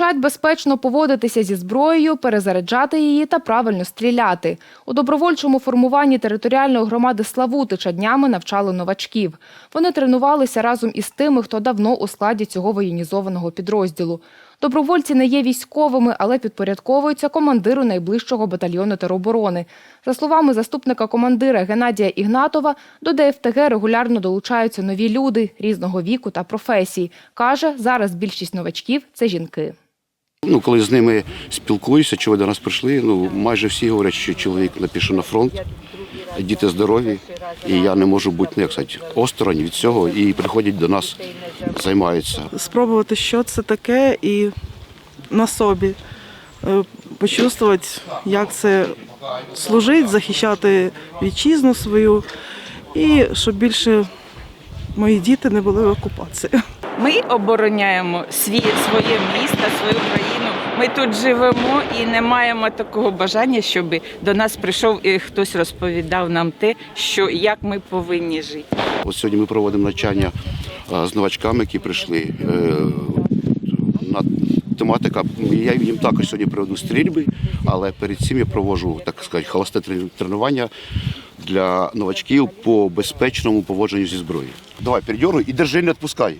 Вчать безпечно поводитися зі зброєю, перезаряджати її та правильно стріляти. У добровольчому формуванні територіальної громади Славутича днями навчали новачків. Вони тренувалися разом із тими, хто давно у складі цього воєнізованого підрозділу. Добровольці не є військовими, але підпорядковуються командиру найближчого батальйону тероборони. За словами заступника командира Геннадія Ігнатова, до ДФТГ регулярно долучаються нові люди різного віку та професій. Каже, зараз більшість новачків це жінки. Ну, коли з ними спілкуюся, чи ви до нас прийшли, ну майже всі говорять, що чоловік не пішов на фронт, діти здорові, і я не можу бути ну, як сказати, осторонь від цього, і приходять до нас, займаються. спробувати, що це таке, і на собі е, почувствувати, як це служить, захищати вітчизну свою, і щоб більше мої діти не були в окупації. Ми обороняємо свій, своє місто, свою країну. Ми тут живемо і не маємо такого бажання, щоб до нас прийшов і хтось розповідав нам те, що як ми повинні жити. От сьогодні ми проводимо навчання з новачками, які прийшли. Е, на тематика, я їм також сьогодні проведу стрільби, але перед цим я проводжу, так сказати, холосте тренування для новачків по безпечному поводженню зі зброєю. Давай, передьоруй і держи, не відпускай.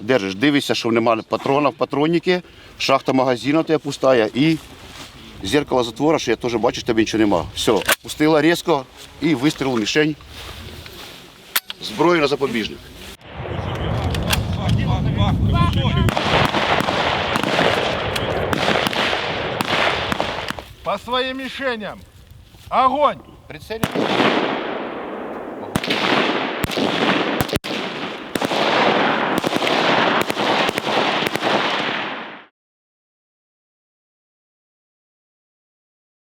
Держиш, дивишся, що немає патрона в патроннике, шахта магазину тебе пустая і зеркало затвора, що я теж бачу, що тебе нічого нема. Все, опустила різко і вистріл мішень. Зброю на запобіжник. По своим мишеням. Огонь! Прицелюйся.